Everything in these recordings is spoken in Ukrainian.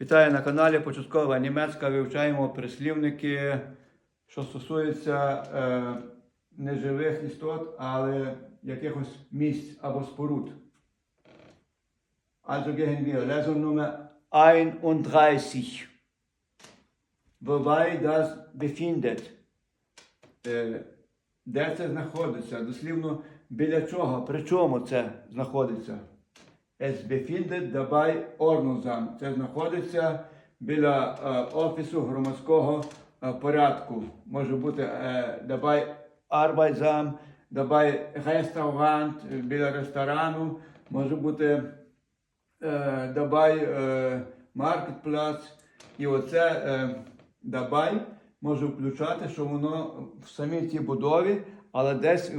Вітаю на каналі Початкова Німецька. Вивчаємо прислівники, що стосуються е, не живих істот, але якихось місць або споруд. Also gehen wir. Lesson Nummer 31. Wobei das befindet. Де це знаходиться? Дослівно біля чого? При чому це знаходиться? Es befindet dabei Ordnungsamt. Це знаходиться біля е, офісу громадського е, порядку. Може бути е, dabei Arbeitsamt, dabei Restaurant, е, біля ресторану, може бути е, dabei е, Marketplatz. І оце е, dabei може включати, що воно в самій цій будові, але десь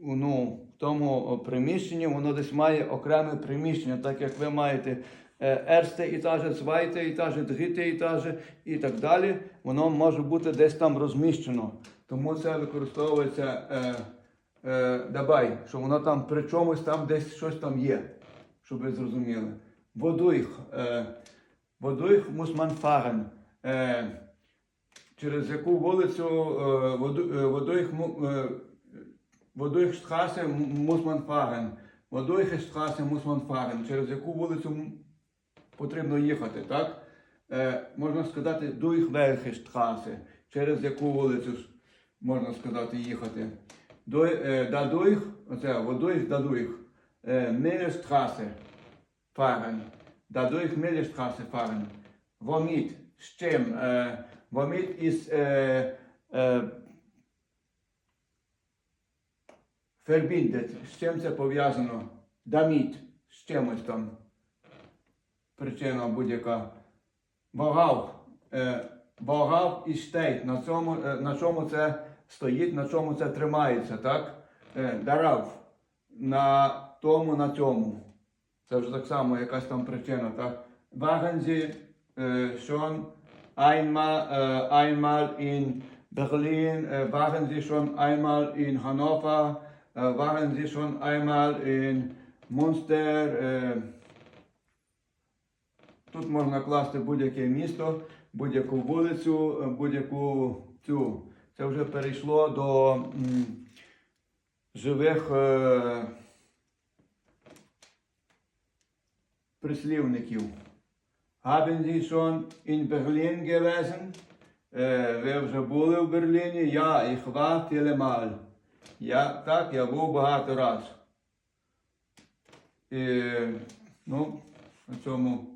ну, тому приміщенні воно десь має окреме приміщення, так як ви маєте ерсте етаже, свайте етаже, дріте етаже і так далі. Воно може бути десь там розміщено. Тому це використовується е, е, дабай, що воно там при чомусь там десь щось там є, щоб ви зрозуміли. Водуйх. Е, водуйх muss. Е, через яку вулицю е, воду, е, Водуйх, е, Водуйхштрасе м- muss man fahren. Водуйхштрасе muss man fahren. Через яку вулицю потрібно їхати, так? Е, можна сказати Дуйхвельхштрасе. Через яку вулицю можна сказати їхати. Дуй, е, оце Водуйх, Дадуйх. Е, Мілештрасе fahren. Dadurch Milchstraße fahren. Womit? З чим? Е, womit із verbindet. З чим це пов'язано? Damit. З чимось там. Причина будь-яка. Вагав. Е, вагав і штейт. На, е, на чому це стоїть, на чому це тримається, так? Е, дарав. На тому, на цьому. Це вже так само якась там причина, так? Äh, schon einmal, in Berlin? Waren Sie schon einmal in Hannover? Äh, waren Sie schon einmal in Münster? Äh, Тут можна класти будь-яке місто, будь-яку вулицю, е, будь-яку цю. Це вже перейшло до м, живих. Е, прислівників. Haben Sie schon in Berlin gewesen? Е, ви вже були в Берліні? Я, ich war viele Mal. Я, так, я був багато раз. І, ну, на цьому